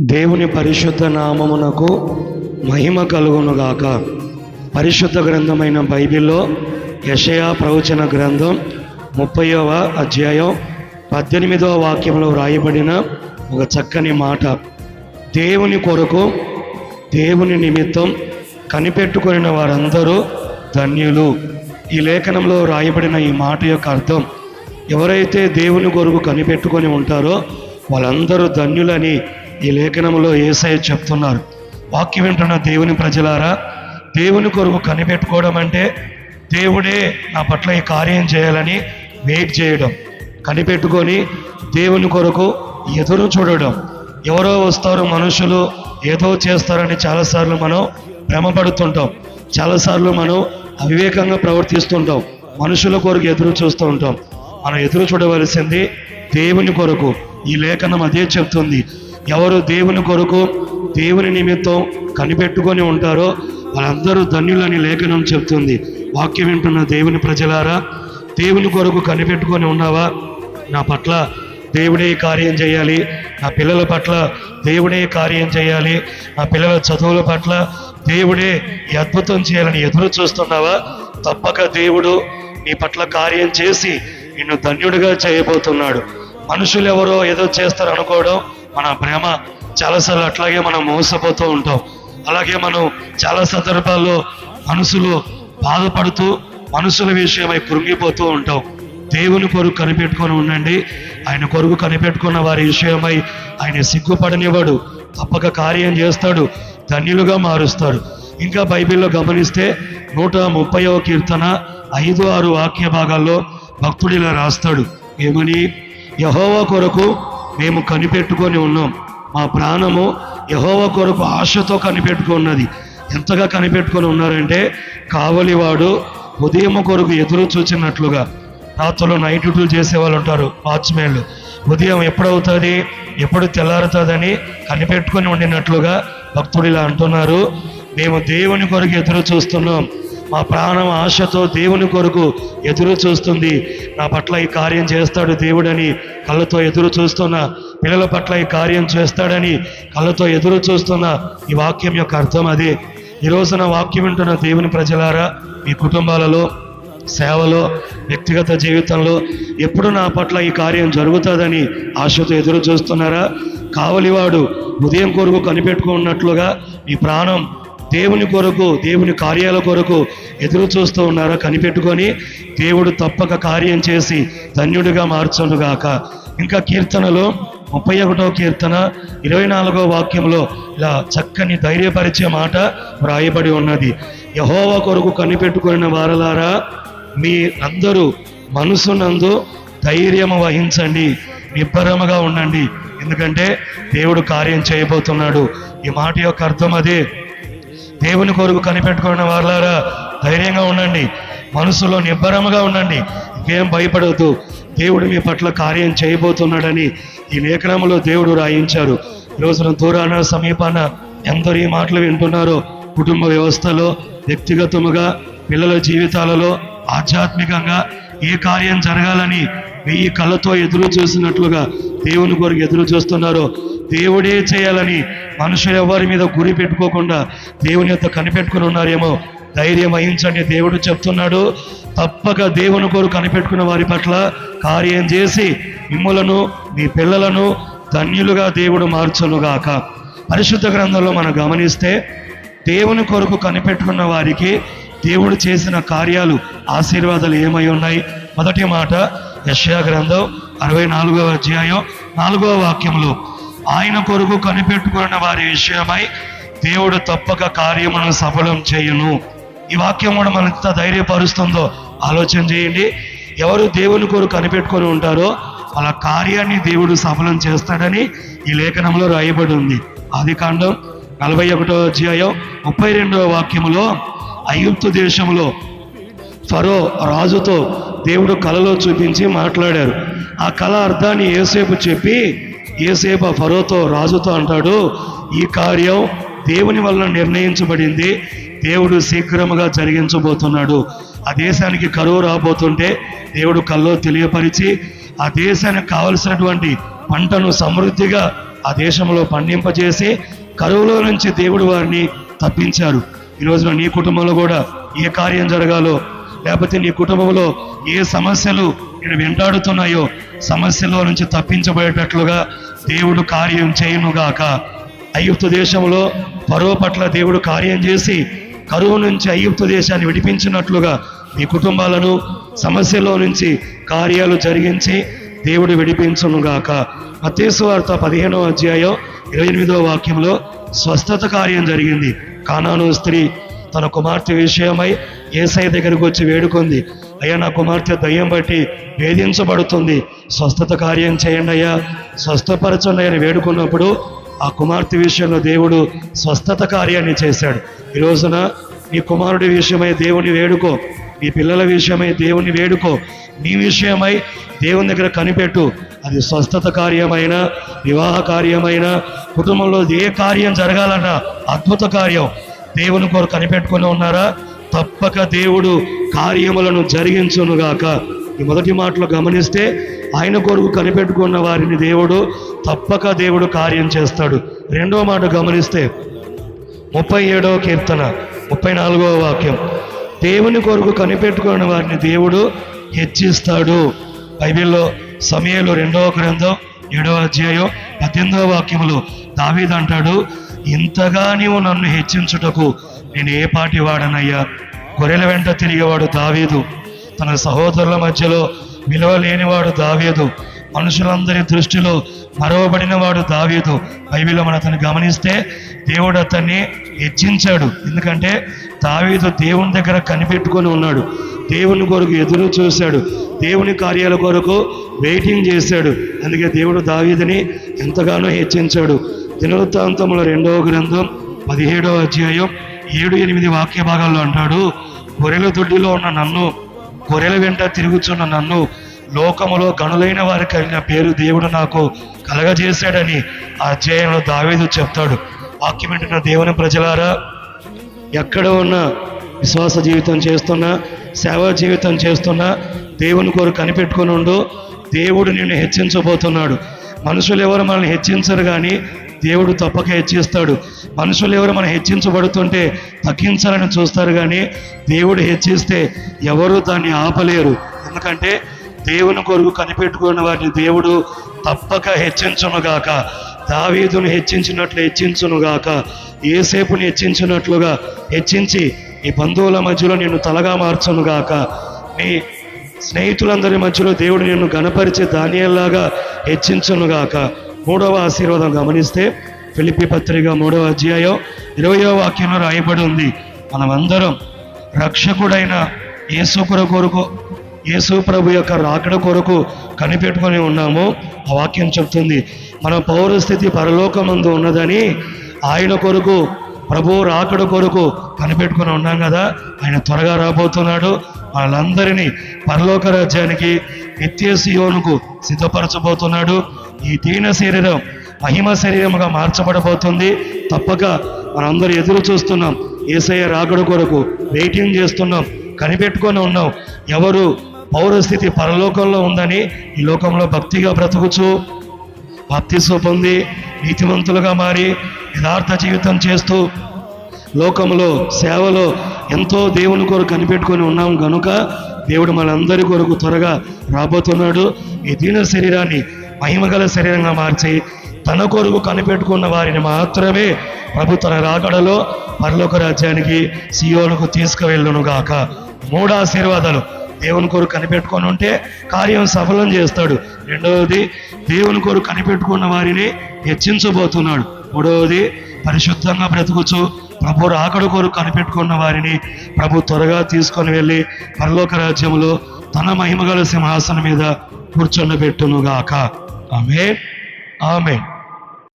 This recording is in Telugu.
దేవుని పరిశుద్ధ నామమునకు మహిమ కలుగునుగాక. పరిశుద్ధ గ్రంథమైన బైబిల్లో యషయా ప్రవచన గ్రంథం ముప్పైవ అధ్యాయం పద్దెనిమిదవ వాక్యంలో వ్రాయబడిన ఒక చక్కని మాట. దేవుని కొరకు దేవుని నిమిత్తం కనిపెట్టుకుని వారందరూ ధన్యులు. ఈ లేఖనంలో రాయబడిన ఈ మాట యొక్క అర్థం ఎవరైతే దేవుని కొరకు కనిపెట్టుకొని ఉంటారో వాళ్ళందరూ ధన్యులని. ఈ లేఖనంలో ఏసఐ చెప్తున్నారు. వాక్యం వింటున్న దేవుని ప్రజలారా దేవుని కొరకు కనిపెట్టుకోవడం అంటే దేవుడే నా పట్ల ఈ కార్యం చేయాలని వెయిట్ చేయడం కనిపెట్టుకొని దేవుని కొరకు ఎదురు చూడడం. ఎవరో వస్తారు మనుషులు ఏదో చేస్తారని చాలాసార్లు మనం భ్రమపడుతుంటాం. చాలాసార్లు మనం అవివేకంగా ప్రవర్తిస్తుంటాం. మనుషుల కొరకు ఎదురు చూస్తూ ఉంటాం. మనం ఎదురు చూడవలసింది దేవుని కొరకు. ఈ లేఖనం అదే చెప్తుంది. ఎవరు దేవుని కొరకు దేవుని నిమిత్తం కనిపెట్టుకొని ఉంటారో వాళ్ళందరూ ధన్యులని లేఖనం చెప్తుంది. వాక్యం వింటున్న దేవుని ప్రజలారా దేవుని కొరకు కనిపెట్టుకొని ఉన్నావా? నా పట్ల దేవుడే కార్యం చేయాలి. నా పిల్లల పట్ల దేవుడే కార్యం చేయాలి. నా పిల్లల చదువుల పట్ల దేవుడే ఈ అద్భుతం చేయాలని ఎదురు చూస్తున్నావా? తప్పక దేవుడు నీ పట్ల కార్యం చేసి నిన్ను ధన్యుడిగా చేయబోతున్నాడు. మనుషులు ఎవరో ఏదో చేస్తారు అనుకోవడం మన ప్రేమ చాలాసార్లు అట్లాగే మనం మోసపోతూ ఉంటాం. అలాగే మనం చాలా సందర్భాల్లో మనసులో బాధపడుతూ మనుషుల విషయమై కృంగిపోతూ ఉంటాం. దేవుని కొరకు కనిపెట్టుకొని ఉండండి. ఆయన కొరకు కనిపెట్టుకున్న వారి విషయమై ఆయన సిగ్గుపడనివాడు తప్పక కార్యం చేస్తాడు. ధన్యులుగా మారుస్తాడు. ఇంకా బైబిల్లో గమనిస్తే నూట ముప్పైవ కీర్తన ఐదు ఆరు వాక్య భాగాల్లో భక్తుడిలా రాస్తాడు. ఏమని? యహోవా కొరకు మేము కనిపెట్టుకొని ఉన్నాం. మా ప్రాణము యహోవ కొరకు ఆశతో కనిపెట్టుకున్నది ఎంతగా కనిపెట్టుకొని ఉన్నారంటే కావలివాడు ఉదయం కొరకు ఎదురు చూచినట్లుగా. రాత్రులు నైట్ డ్యూటీలు చేసే వాళ్ళు ఉంటారు వాచ్మెన్లు. ఉదయం ఎప్పుడవుతుంది ఎప్పుడు తెల్లారుతుందని కనిపెట్టుకొని ఉండినట్లుగా భక్తుడు ఇలా అంటున్నారు. మేము దేవుని కొరకు ఎదురు చూస్తున్నాం. మా ప్రాణం ఆశతో దేవుని కొరకు ఎదురు చూస్తుంది. నా పట్ల ఈ కార్యం చేస్తాడు దేవుడని కళ్ళతో ఎదురు చూస్తున్న పిల్లల పట్ల ఈ కార్యం చేస్తాడని కళ్ళతో ఎదురు చూస్తున్న ఈ వాక్యం యొక్క అర్థం అదే. ఈరోజు నా వాక్యం వింటున్న దేవుని ప్రజలారా మీ కుటుంబాలలో సేవలో వ్యక్తిగత జీవితంలో ఎప్పుడు నా పట్ల ఈ కార్యం జరుగుతుందని ఆశతో ఎదురు చూస్తున్నారా? కావలివాడు ఉదయం కొరకు కనిపెట్టుకున్నట్లుగా మీ ప్రాణం దేవుని కొరకు దేవుని కార్యాల కొరకు ఎదురు చూస్తూ ఉన్నారా కనిపెట్టుకొని దేవుడు తప్పక కార్యం చేసి ధన్యుడిగా మార్చనుగాక ఇంకా కీర్తనలో ముప్పై ఒకటో కీర్తన ఇరవై నాలుగో వాక్యంలో ఇలా చక్కని ధైర్యపరిచే మాట వ్రాయబడి ఉన్నది. యహోవ కొరకు కనిపెట్టుకున్న వారలారా మీ అందరూ మనసునందు ధైర్యము వహించండి నిబ్బరముగా ఉండండి. ఎందుకంటే దేవుడు కార్యం చేయబోతున్నాడు. ఈ మాట యొక్క అర్థం అదే. దేవుని కొరకు కనిపెట్టుకున్న వాళ్ళారా ధైర్యంగా ఉండండి. మనసులో నిబ్బరముగా ఉండండి. ఇంకేం భయపడవద్దు దేవుడు మీ పట్ల కార్యం చేయబోతున్నాడని ఈ లేఖనములో దేవుడు రాయించారు. రోజున దూరాన సమీపాన ఎందరు ఈ మాటలు వింటున్నారో కుటుంబ వ్యవస్థలో వ్యక్తిగతముగా పిల్లల జీవితాలలో ఆధ్యాత్మికంగా ఏ కార్యం జరగాలని వెయ్యి కళ్ళతో ఎదురు చూసినట్లుగా దేవుని కొరకు ఎదురు చూస్తున్నారో దేవుడే చేయాలని మనుషులు ఎవరి మీద గురి పెట్టుకోకుండా దేవుని యొక్క కనిపెట్టుకుని ఉన్నారేమో ధైర్యం వహించండి. దేవుడు చెప్తున్నాడు తప్పక దేవుని కోరు కనిపెట్టుకున్న వారి పట్ల కార్యం చేసి మిమ్మలను మీ పిల్లలను ధన్యులుగా దేవుడు మార్చలుగాక పరిశుద్ధ గ్రంథంలో మనం గమనిస్తే దేవుని కొరకు కనిపెట్టుకున్న వారికి దేవుడు చేసిన కార్యాలు ఆశీర్వాదాలు ఏమై ఉన్నాయి? మొదటి మాట యశ్యా గ్రంథం అరవై నాలుగవ అధ్యాయం నాలుగవ వాక్యంలో. ఆయన కొరకు కనిపెట్టుకున్న వారి విషయమై దేవుడు తప్పక కార్యమును సఫలం చేయును. ఈ వాక్యం కూడా మనకు ఎంత ధైర్యపరుస్తుందో ఆలోచన చేయండి. ఎవరు దేవుని కొరకు కనిపెట్టుకొని ఉంటారో వాళ్ళ కార్యాన్ని దేవుడు సఫలం చేస్తాడని ఈ లేఖనంలో రాయబడి ఉంది. ఆది కాండం నలభై ఒకటో అధ్యాయం ముప్పై రెండవ వాక్యములో ఐగుప్తు దేశంలో ఫరో రాజుతో దేవుడు కలలో చూపించి మాట్లాడారు. ఆ కళ అర్థాన్ని ఏసేపు చెప్పి ఏసేప ఫరోతో రాజుతో అంటాడు ఈ కార్యం దేవుని వలన నిర్ణయించబడింది. దేవుడు శీఘ్రముగా జరిగించబోతున్నాడు. ఆ దేశానికి కరువు రాబోతుంటే దేవుడు కల్లో తెలియపరిచి ఆ దేశానికి కావలసినటువంటి పంటను సమృద్ధిగా ఆ దేశంలో పండింపజేసి కరువులో నుంచి దేవుడు వారిని తప్పించారు. ఈ రోజున నీ కుటుంబంలో కూడా ఏ కార్యం జరగాలో లేకపోతే నీ కుటుంబంలో ఏ సమస్యలు నేను వెంటాడుతున్నాయో సమస్యలో నుంచి తప్పించబడేటట్లుగా దేవుడు కార్యం చేయునుగాక. అయ్యుప్తు దేశంలో పరో పట్ల దేవుడు కార్యం చేసి కరువు నుంచి అయ్యుప్తు దేశాన్ని విడిపించినట్లుగా మీ కుటుంబాలను సమస్యలో నుంచి కార్యాలు జరిగించి దేవుడు విడిపించునుగాక. మత్తేసు వార్త పదిహేనవ అధ్యాయం ఇరవై ఎనిమిదవ వాక్యంలో స్వస్థత కార్యం జరిగింది. కానాను స్త్రీ తన కుమార్తె విషయమై ఏసఐ దగ్గరకు వచ్చి వేడుకుంది. అయ్యా నా కుమార్తె దయ్యం బట్టి వేధించబడుతుంది. స్వస్థత కార్యం చేయండి అయ్యా. స్వస్థపరచండి అని వేడుకున్నప్పుడు ఆ కుమార్తె విషయంలో దేవుడు స్వస్థత కార్యాన్ని చేశాడు. ఈ రోజున నీ కుమారుడి విషయమై దేవుని వేడుకో. నీ పిల్లల విషయమై దేవుని వేడుకో. నీ విషయమై దేవుని దగ్గర కనిపెట్టు. అది స్వస్థత కార్యమైన వివాహ కార్యమైన కుటుంబంలో ఏ కార్యం జరగాలన్నా అద్భుత కార్యం. దేవుని కొరకు కనిపెట్టుకుని ఉన్నారా? తప్పక దేవుడు కార్యములను జరిగించునుగాక. ఈ మొదటి మాటలు గమనిస్తే ఆయన కొరకు కనిపెట్టుకున్న వారిని దేవుడు తప్పక దేవుడు కార్యం చేస్తాడు. రెండో మాట గమనిస్తే ముప్పై ఏడవ కీర్తన ముప్పై నాలుగవ వాక్యం. దేవుని కొరకు కనిపెట్టుకున్న వారిని దేవుడు హెచ్చిస్తాడు. బైబిల్లో సమయంలో రెండవ గ్రంథం ఏడవ అధ్యాయం పద్దెనిమిదవ వాక్యములో దావీదంటాడు ఇంతగా నీవు నన్ను హెచ్చించుటకు నేను ఏ పాటి వాడనయ్యా? గొర్రెల వెంట తిరిగేవాడు దావీదు. తన సహోదరుల మధ్యలో విలువ లేనివాడు దావీదు. మనుషులందరి దృష్టిలో మరవబడిన వాడు దావీదు. బైబిల్లో మనం అతను గమనిస్తే దేవుడు అతన్ని హెచ్చించాడు. ఎందుకంటే దావీదు దేవుని దగ్గర కనిపెట్టుకొని ఉన్నాడు. దేవుని కొరకు ఎదురు చూశాడు. దేవుని కార్యాల కొరకు వెయిటింగ్ చేశాడు. అందుకే దేవుడు దావీదుని ఎంతగానో హెచ్చించాడు. దినవృత్తాంతముల రెండవ గ్రంథం పదిహేడవ అధ్యాయం ఏడు ఎనిమిది వాక్య భాగాల్లో అంటాడు గొర్రెల దొడ్డిలో ఉన్న నన్ను గొర్రెల వెంట తిరుగుచున్న నన్ను లోకములో గనులైన వారి కలిగిన పేరు దేవుడు నాకు కలగజేశాడని ఆ అధ్యాయంలో దావేదు చెప్తాడు. వాక్యం ఏంటంటే దేవుని ప్రజలారా ఎక్కడ ఉన్నా విశ్వాస జీవితం చేస్తున్నా సేవా జీవితం చేస్తున్నా దేవుని కోరు కనిపెట్టుకుని ఉండు దేవుడు నిన్ను హెచ్చించబోతున్నాడు. మనుషులు ఎవరు మనల్ని హెచ్చించరు కానీ దేవుడు తప్పక హెచ్చిస్తాడు. మనుషులు ఎవరు మనం హెచ్చించబడుతుంటే తగ్గించాలని చూస్తారు కానీ దేవుడు హెచ్చిస్తే ఎవరు దాన్ని ఆపలేరు. ఎందుకంటే దేవుని కొరకు కనిపెట్టుకున్న వారిని దేవుడు తప్పక హెచ్చించునుగాక దావీదును హెచ్చించినట్లు హెచ్చించునుగాక ఏసేపుని హెచ్చించినట్లుగా హెచ్చించి ఈ బంధువుల మధ్యలో నిన్ను తలగా మార్చునుగాక మీ స్నేహితులందరి మధ్యలో దేవుడు నిన్ను గణపరిచే ధాన్యాల్లాగా హెచ్చించునుగాక మూడవ ఆశీర్వాదం గమనిస్తే ఫిలిపి పత్రిక మూడవ అధ్యాయం ఇరవయో వాక్యంలో రాయబడి ఉంది. మనమందరం రక్షకుడైన యేసు కొరకు యేసు ప్రభు యొక్క రాకడ కొరకు కనిపెట్టుకొని ఉన్నాము. ఆ వాక్యం చెప్తుంది మన పౌరస్థితి పరలోకమందు ఉన్నదని ఆయన కొరకు ప్రభు రాకడ కొరకు కనిపెట్టుకొని ఉన్నాం కదా. ఆయన త్వరగా రాబోతున్నాడు. వాళ్ళందరినీ పరలోక రాజ్యానికి నిత్య సియోనుకు సిద్ధపరచబోతున్నాడు. ఈ దీన శరీరం మహిమ శరీరముగా మార్చబడబోతుంది. తప్పక మనందరూ ఎదురు చూస్తున్నాం. ఏసయ్య రాకడ కొరకు వెయిటింగ్ చేస్తున్నాం. కనిపెట్టుకొని ఉన్నాం. ఎవరు పౌరస్థితి పరలోకంలో ఉందని ఈ లోకంలో భక్తిగా బ్రతుకుచు. భక్తి పొంది నీతివంతులుగా మారి యథార్థ జీవితం చేస్తూ లోకంలో సేవలో ఎంతో దేవుని కొరకు కనిపెట్టుకొని ఉన్నాం గనుక దేవుడు మనందరి కొరకు త్వరగా రాబోతున్నాడు. ఈ దీన శరీరాన్ని మహిమగల శరీరంగా మార్చి తన కొరకు కనిపెట్టుకున్న వారిని మాత్రమే ప్రభు తన రాకడలో పరలోక రాజ్యానికి సియోలకు తీసుకువెళ్ళును గాక మూడు ఆశీర్వాదాలు దేవుని కొరకు కనిపెట్టుకొని ఉంటే కార్యం సఫలం చేస్తాడు. రెండవది దేవుని కొరకు కనిపెట్టుకున్న వారిని హెచ్చించబోతున్నాడు. మూడవది పరిశుద్ధంగా బ్రతుకుచు ప్రభు రాకడ కొరకు కనిపెట్టుకున్న వారిని ప్రభు త్వరగా తీసుకొని వెళ్ళి పరలోక రాజ్యంలో తన మహిమగల సింహాసనం మీద కూర్చొని పెట్టునుగాక. आमेन। आमेन।